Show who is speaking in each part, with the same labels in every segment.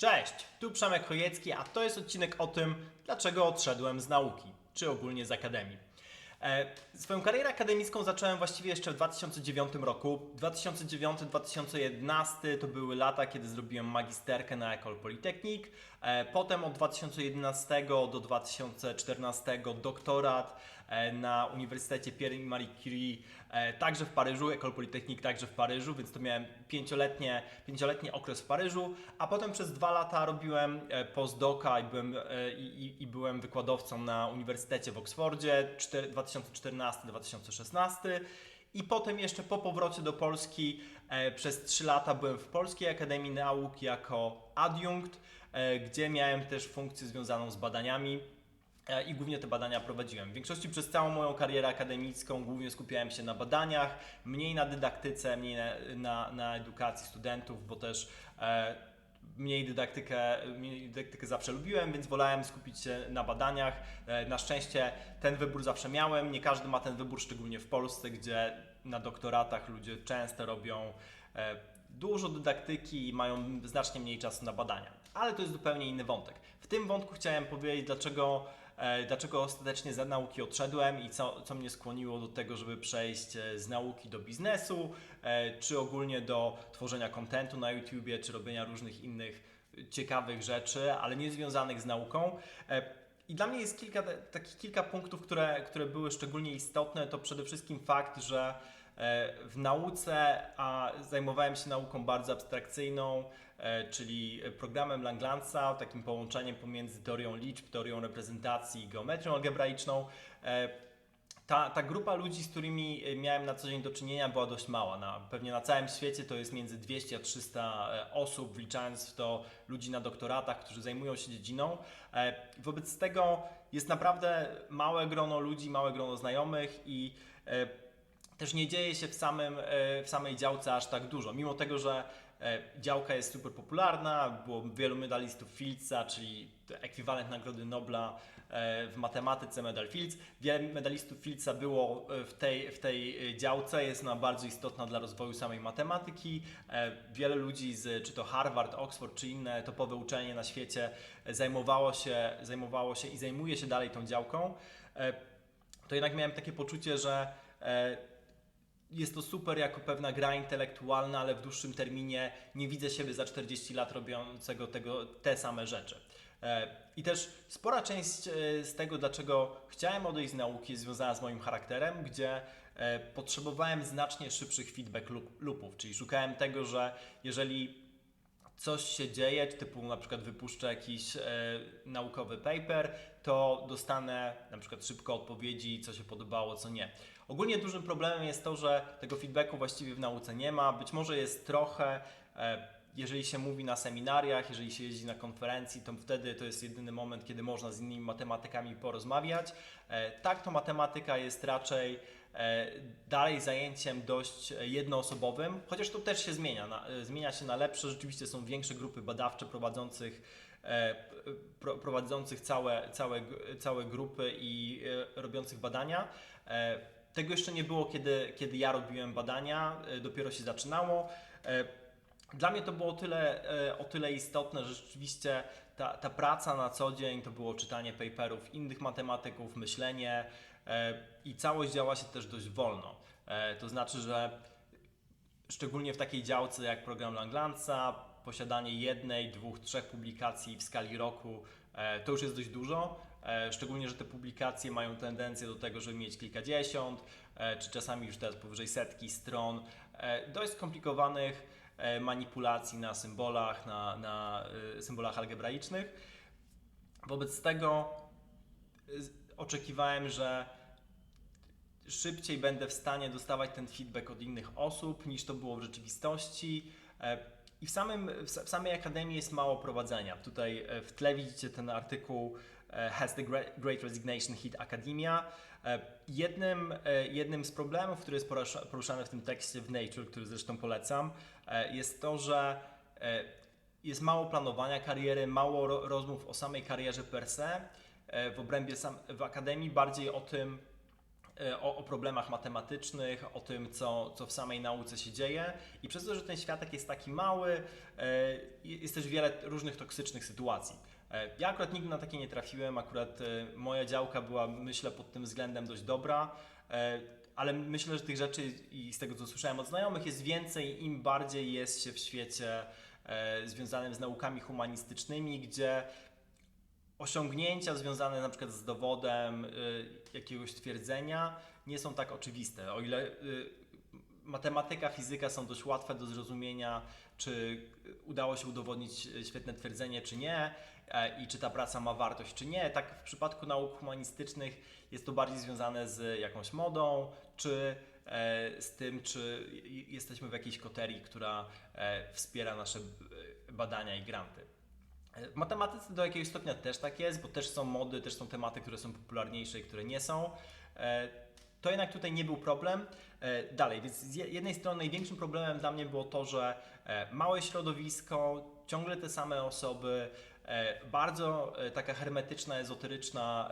Speaker 1: Cześć, tu Przemek Chojecki, a to jest odcinek o tym, dlaczego odszedłem z nauki, czy ogólnie z akademii. E, swoją karierę akademicką zacząłem właściwie jeszcze w 2009 roku. 2009-2011 to były lata, kiedy zrobiłem magisterkę na Ecole Polytechnique. E, potem od 2011 do 2014 doktorat e, na Uniwersytecie Pierre i Marie Curie, e, także w Paryżu, Ecole Polytechnique także w Paryżu, więc to miałem pięcioletnie, pięcioletni okres w Paryżu, a potem przez dwa lata robiłem postdoca i byłem, i, i- byłem wykładowcą na Uniwersytecie w Oksfordzie czter- 2014-2016. I potem jeszcze po powrocie do Polski e, przez 3 lata byłem w Polskiej Akademii Nauk jako adiunkt, e, gdzie miałem też funkcję związaną z badaniami. E, I głównie te badania prowadziłem. W większości przez całą moją karierę akademicką głównie skupiałem się na badaniach, mniej na dydaktyce, mniej na, na, na edukacji studentów, bo też e, mniej dydaktykę, mniej dydaktykę zawsze lubiłem, więc wolałem skupić się na badaniach. E, na szczęście ten wybór zawsze miałem. Nie każdy ma ten wybór, szczególnie w Polsce, gdzie na doktoratach ludzie często robią e, dużo dydaktyki i mają znacznie mniej czasu na badania. Ale to jest zupełnie inny wątek. W tym wątku chciałem powiedzieć, dlaczego, dlaczego ostatecznie z nauki odszedłem i co, co mnie skłoniło do tego, żeby przejść e, z nauki do biznesu, e, czy ogólnie do tworzenia kontentu na YouTubie, czy robienia różnych innych e, ciekawych rzeczy, ale nie związanych z nauką. E, I dla mnie jest kilka takich kilka punktów, które, które były szczególnie istotne. To przede wszystkim fakt, że e, w nauce a zajmowałem się nauką bardzo abstrakcyjną, e, czyli programem Langlansa, takim połączeniem pomiędzy teorią liczb, teorią reprezentacji i geometrią algebraiczną. E, Ta, ta grupa ludzi, z którymi e, miałem na co dzień do czynienia, była dość mała. Na, pewnie na całym świecie to jest między 200 a 300 e, osób, wliczając w to ludzi na doktoratach, którzy zajmują się dziedziną. E, Wobec tego jest naprawdę małe grono ludzi, małe grono znajomych i e, też nie dzieje się w, samym, e, w samej działce aż tak dużo. Mimo tego, że e, działka jest super popularna, było wielu medalistów Fieldsa, czyli ekwiwalent Nagrody Nobla e, w matematyce medal Fields. Wiele medalistów Fieldsa było w tej, w tej działce, jest ona bardzo istotna dla rozwoju samej matematyki. Wiele ludzi z czy to Harvard, Oxford, czy inne topowe uczelnie na świecie zajmowało się, zajmowało się i zajmuje się dalej tą działką. To jednak miałem takie poczucie, że jest to super jako pewna gra intelektualna, ale w dłuższym terminie nie widzę siebie za 40 lat robiącego tego, te same rzeczy. E, I też spora część e, z tego, dlaczego chciałem odejść z nauki, jest związana z moim charakterem, gdzie e, potrzebowałem znacznie szybszych feedback loop- loopów, czyli szukałem tego, że jeżeli coś się dzieje, typu na przykład wypuszczę jakiś naukowy paper, to dostanę na przykład szybko odpowiedzi, co się podobało, co nie. Ogólnie dużym problemem jest to, że tego feedbacku właściwie w nauce nie ma. Być może jest trochę, e, jeżeli się mówi na seminariach, jeżeli się jeździ na konferencji, to wtedy to jest jedyny moment, kiedy można z innymi matematykami porozmawiać. E, tak, to matematyka jest raczej e, dalej zajęciem dość jednoosobowym, chociaż to też się zmienia. Zmienia się na lepsze. Rzeczywiście są większe grupy badawcze prowadzących, prowadzących całe, całe, całe grupy i e, robiących badania. E, tego jeszcze nie było, kiedy, kiedy ja robiłem badania, e, dopiero się zaczynało. E, Dla mnie to było o tyle, e, o tyle istotne, że rzeczywiście ta, ta praca na co dzień to było czytanie paperów innych matematyków, myślenie e, i całość działa się też dość wolno. E, To znaczy, że szczególnie w takiej działce jak program Langlansa, posiadanie jednej, dwóch, trzech publikacji w skali roku e, to już jest dość dużo. E, Szczególnie, że te publikacje mają tendencję do tego, żeby mieć kilkadziesiąt, e, czy czasami już teraz powyżej setki stron dość skomplikowanych manipulacji na symbolach, na, na symbolach algebraicznych. Wobec tego oczekiwałem, że szybciej będę w stanie dostawać ten feedback od innych osób niż to było w rzeczywistości. I w, samym, w sa- w samej akademii jest mało prowadzenia. Tutaj e, w tle widzicie ten artykuł e, Has the Gre- Great Resignation Hit Academia? E, Jednym, jednym z problemów, który jest porusza- poruszany w tym tekście w Nature, który zresztą polecam, jest to, że jest mało planowania kariery, mało ro- rozmów o samej karierze per se. W obrębie sam, w akademii bardziej o tym, o, o problemach matematycznych, o tym, co, co w samej nauce się dzieje. I przez to, że ten światek jest taki mały, e, jest też wiele różnych toksycznych sytuacji. E, Ja akurat nigdy na takie nie trafiłem, akurat e, moja działka była, myślę, pod tym względem dość dobra, e, ale myślę, że tych rzeczy i z tego, co słyszałem od znajomych, jest więcej, im bardziej jest się w świecie e, związanym z naukami humanistycznymi, gdzie osiągnięcia związane na przykład z dowodem y, jakiegoś twierdzenia nie są tak oczywiste. O ile y, matematyka, fizyka są dość łatwe do zrozumienia, czy udało się udowodnić y, świetne twierdzenie, czy nie, e, i czy ta praca ma wartość, czy nie, tak w przypadku nauk humanistycznych jest to bardziej związane z jakąś modą, czy e, z tym, czy jesteśmy w jakiejś koterii, która e, wspiera nasze badania i granty. W matematyce do jakiegoś stopnia też tak jest, bo też są mody, też są tematy, które są popularniejsze i które nie są. E, To jednak tutaj nie był problem. E, Dalej, więc z je- jednej strony największym problemem dla mnie było to, że e, małe środowisko, ciągle te same osoby, bardzo taka hermetyczna, ezoteryczna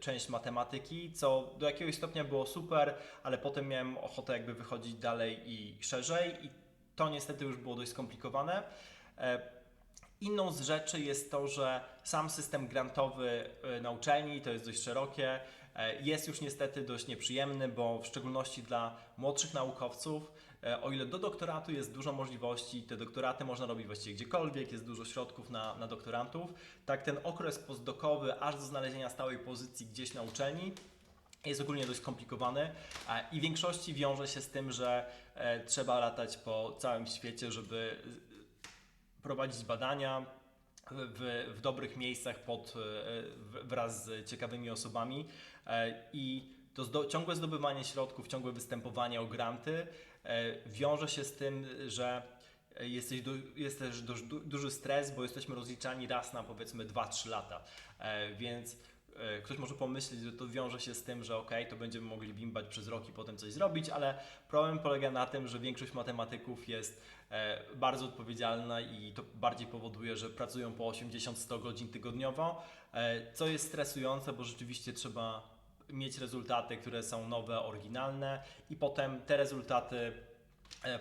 Speaker 1: część matematyki, co do jakiegoś stopnia było super, ale potem miałem ochotę jakby wychodzić dalej i szerzej i to niestety już było dość skomplikowane. Inną z rzeczy jest to, że sam system grantowy y, na uczelni, to jest dość szerokie, e, jest już niestety dość nieprzyjemny, bo w szczególności dla młodszych naukowców, e, o ile do doktoratu jest dużo możliwości, te doktoraty można robić właściwie gdziekolwiek, jest dużo środków na, na doktorantów, tak ten okres postdokowy aż do znalezienia stałej pozycji gdzieś na uczelni jest ogólnie dość skomplikowany i w większości wiąże się z tym, że e, trzeba latać po całym świecie, żeby prowadzić badania w, w dobrych miejscach pod, e, wraz z ciekawymi osobami e, i to zdo, ciągłe zdobywanie środków, ciągłe występowanie o granty e, wiąże się z tym, że jesteś du, jest też duży stres, bo jesteśmy rozliczani raz na powiedzmy 2-3 lata, więc ktoś może pomyśleć, że to wiąże się z tym, że ok, to będziemy mogli bimbać przez rok i potem coś zrobić, ale problem polega na tym, że większość matematyków jest e, bardzo odpowiedzialna i to bardziej powoduje, że pracują po 80-100 godzin tygodniowo, e, co jest stresujące, bo rzeczywiście trzeba mieć rezultaty, które są nowe, oryginalne i potem te rezultaty e,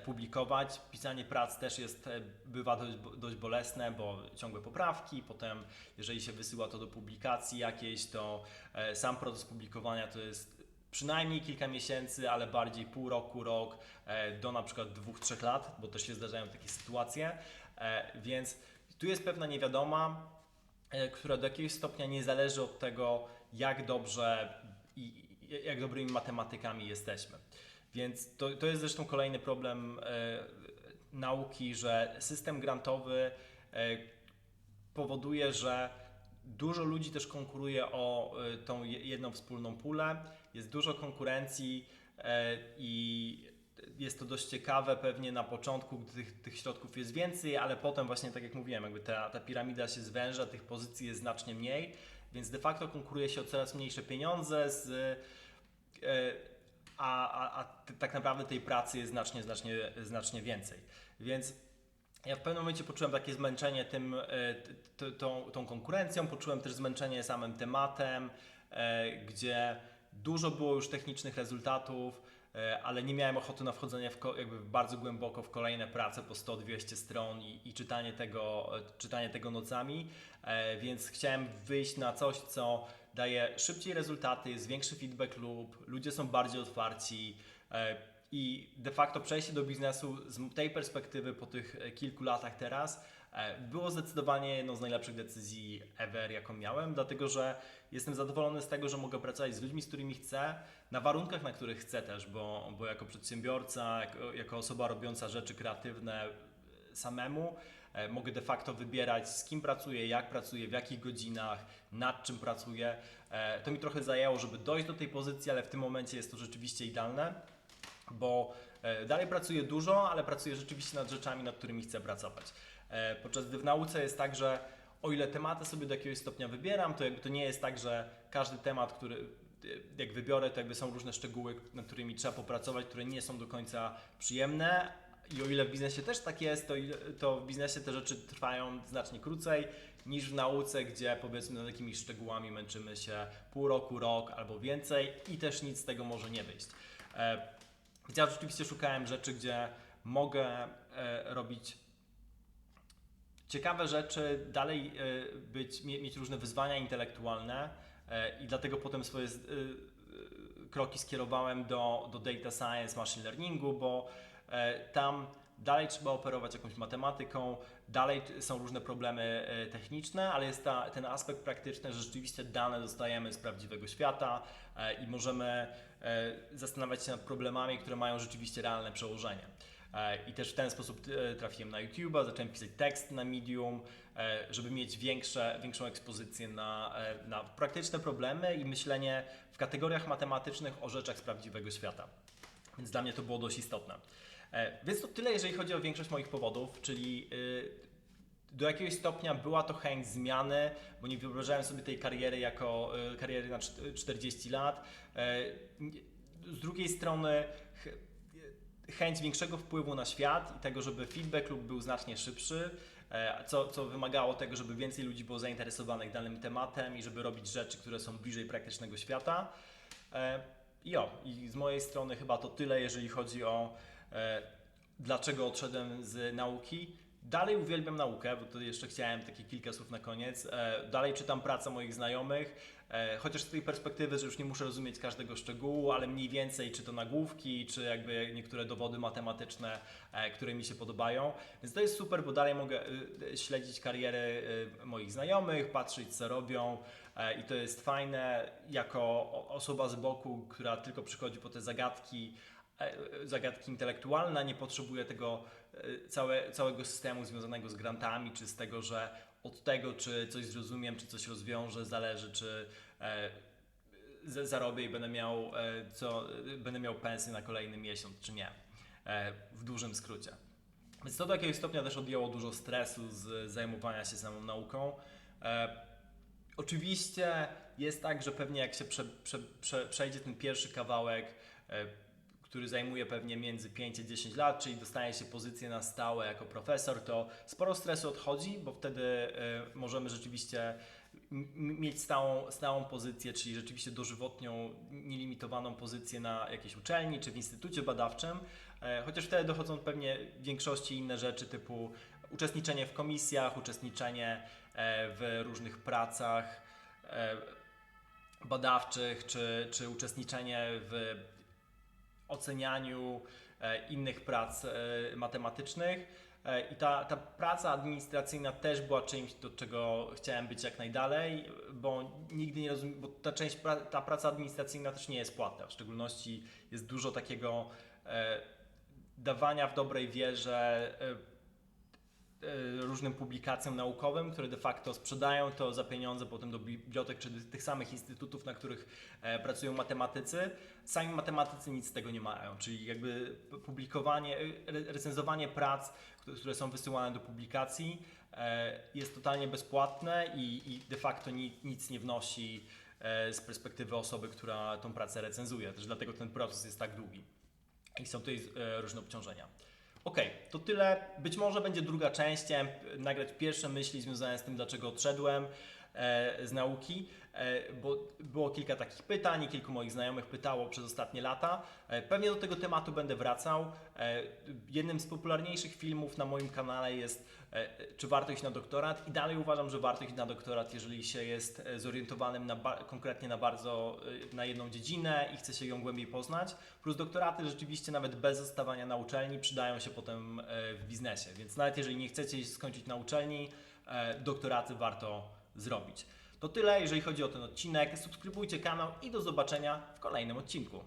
Speaker 1: publikować. Pisanie prac też jest, e, bywa dość, dość bolesne, bo ciągłe poprawki, potem jeżeli się wysyła to do publikacji jakiejś, to e, sam proces publikowania to jest przynajmniej kilka miesięcy, ale bardziej pół roku, rok, e, do na przykład dwóch, trzech lat, bo też się zdarzają takie sytuacje, E, więc tu jest pewna niewiadoma, e, która do jakiegoś stopnia nie zależy od tego, jak dobrze i jak dobrymi matematykami jesteśmy. Więc to, to jest zresztą kolejny problem e, nauki, że system grantowy e, powoduje, że dużo ludzi też konkuruje o e, tą je- jedną wspólną pulę. Jest dużo konkurencji i jest to dość ciekawe pewnie na początku, gdy tych, tych środków jest więcej, ale potem właśnie tak jak mówiłem, jakby ta, ta piramida się zwęża, tych pozycji jest znacznie mniej, więc de facto konkuruje się o coraz mniejsze pieniądze z a, a, a tak naprawdę tej pracy jest znacznie, znacznie, znacznie więcej. Więc ja w pewnym momencie poczułem takie zmęczenie tym, e, t- tą, tą konkurencją, poczułem też zmęczenie samym tematem, e, gdzie dużo było już technicznych rezultatów, e, ale nie miałem ochoty na wchodzenie w jakby bardzo głęboko w kolejne prace po 100-200 stron i, i czytanie, tego, czytanie tego nocami, więc chciałem wyjść na coś, co daje szybciej rezultaty, jest większy feedback loop, ludzie są bardziej otwarci e, i de facto przejście do biznesu z tej perspektywy po tych e, kilku latach teraz e, było zdecydowanie jedną z najlepszych decyzji ever, jaką miałem, dlatego że jestem zadowolony z tego, że mogę pracować z ludźmi, z którymi chcę, na warunkach, na których chcę też, bo, bo jako przedsiębiorca, jako, jako osoba robiąca rzeczy kreatywne samemu, mogę de facto wybierać z kim pracuję, jak pracuję, w jakich godzinach, nad czym pracuję. E, To mi trochę zajęło, żeby dojść do tej pozycji, ale w tym momencie jest to rzeczywiście idealne, bo e, dalej pracuję dużo, ale pracuję rzeczywiście nad rzeczami, nad którymi chcę pracować. E, Podczas gdy w nauce jest tak, że o ile tematy sobie do jakiegoś stopnia wybieram, to jakby to nie jest tak, że każdy temat, który e, jak wybiorę, to jakby są różne szczegóły, nad którymi trzeba popracować, które nie są do końca przyjemne I o ile w biznesie też tak jest, to, to w biznesie te rzeczy trwają znacznie krócej niż w nauce, gdzie powiedzmy nad takimi szczegółami męczymy się pół roku, rok albo więcej i też nic z tego może nie wyjść. E, ja rzeczywiście szukałem rzeczy, gdzie mogę e, robić ciekawe rzeczy, dalej e, być, mie- mieć różne wyzwania intelektualne i dlatego potem swoje kroki skierowałem do, do data science, machine learningu, bo e, tam dalej trzeba operować jakąś matematyką, dalej są różne problemy e, techniczne, ale jest ta, ten aspekt praktyczny, że rzeczywiście dane dostajemy z prawdziwego świata e, i możemy zastanawiać się nad problemami, które mają rzeczywiście realne przełożenie. E, I też w ten sposób e, trafiłem na YouTube'a, zacząłem pisać tekst na Medium, e, żeby mieć większe, większą ekspozycję na, na praktyczne problemy i myślenie w kategoriach matematycznych o rzeczach z prawdziwego świata. Więc dla mnie to było dość istotne. Więc to tyle, jeżeli chodzi o większość moich powodów, czyli do jakiegoś stopnia była to chęć zmiany, bo nie wyobrażałem sobie tej kariery jako kariery na czt- 40 lat. Z drugiej strony chęć większego wpływu na świat i tego, żeby feedback lub był znacznie szybszy, e, co, co wymagało tego, żeby więcej ludzi było zainteresowanych danym tematem i żeby robić rzeczy, które są bliżej praktycznego świata. E, I o, i z mojej strony chyba to tyle, jeżeli chodzi o e, dlaczego odszedłem z nauki. Dalej uwielbiam naukę, bo to jeszcze chciałem takie kilka słów na koniec. Dalej czytam pracę moich znajomych, chociaż z tej perspektywy, że już nie muszę rozumieć każdego szczegółu, ale mniej więcej czy to nagłówki, czy jakby niektóre dowody matematyczne, e, które mi się podobają. Więc to jest super, bo dalej mogę e, śledzić kariery e, moich znajomych, patrzeć co robią e, i to jest fajne jako osoba z boku, która tylko przychodzi po te zagadki, e, zagadki intelektualne, nie potrzebuje tego e, całe, całego systemu związanego z grantami, czy z tego, że od tego, czy coś zrozumiem, czy coś rozwiążę, zależy, czy e, zarobię i będę miał, e, co, będę miał pensję na kolejny miesiąc, czy nie. E, w dużym skrócie. Więc to do jakiegoś stopnia też odjęło dużo stresu z zajmowania się samą nauką. E, oczywiście jest tak, że pewnie jak się prze, prze, prze, przejdzie ten pierwszy kawałek, e, który zajmuje pewnie między 5 a 10 lat, czyli dostaje się pozycję na stałe jako profesor, to sporo stresu odchodzi, bo wtedy e, możemy rzeczywiście mieć stałą, stałą pozycję, czyli rzeczywiście dożywotnią, nielimitowaną pozycję na jakiejś uczelni czy w instytucie badawczym, e, chociaż wtedy dochodzą pewnie w większości inne rzeczy typu uczestniczenie w komisjach, uczestniczenie e, w różnych pracach badawczych, czy, czy uczestniczenie w ocenianiu e, innych prac e, matematycznych. E, I ta, ta praca administracyjna też była czymś, do czego chciałem być jak najdalej, bo nigdy nie rozumiem, bo ta część, ta praca administracyjna też nie jest płatna. W szczególności jest dużo takiego dawania w dobrej wierze różnym publikacjom naukowym, które de facto sprzedają to za pieniądze potem do bibliotek czy do tych samych instytutów, na których e, pracują matematycy. Sami matematycy nic z tego nie mają, czyli jakby publikowanie, e, re- recenzowanie prac, które- są wysyłane do publikacji e, jest totalnie bezpłatne i, i de facto ni, nic nie wnosi e, z perspektywy osoby, która tą pracę recenzuje. Też dlatego ten proces jest tak długi. I są tutaj e, różne obciążenia. Okej, to tyle. Być może będzie druga część. Chciałem nagrać pierwsze myśli związane z tym, dlaczego odszedłem z nauki, e, bo było kilka takich pytań kilku moich znajomych pytało przez ostatnie lata. E, pewnie do tego tematu będę wracał. E, jednym z popularniejszych filmów na moim kanale jest e, czy warto iść na doktorat i dalej uważam, że warto iść na doktorat, jeżeli się jest e, zorientowanym na konkretnie na bardzo, e, na jedną dziedzinę i chce się ją głębiej poznać. Plus doktoraty rzeczywiście nawet bez zostawania na uczelni przydają się potem e, w biznesie, więc nawet jeżeli nie chcecie skończyć na uczelni, e, doktoraty warto zrobić. To tyle, jeżeli chodzi o ten odcinek. Subskrybujcie kanał i do zobaczenia w kolejnym odcinku.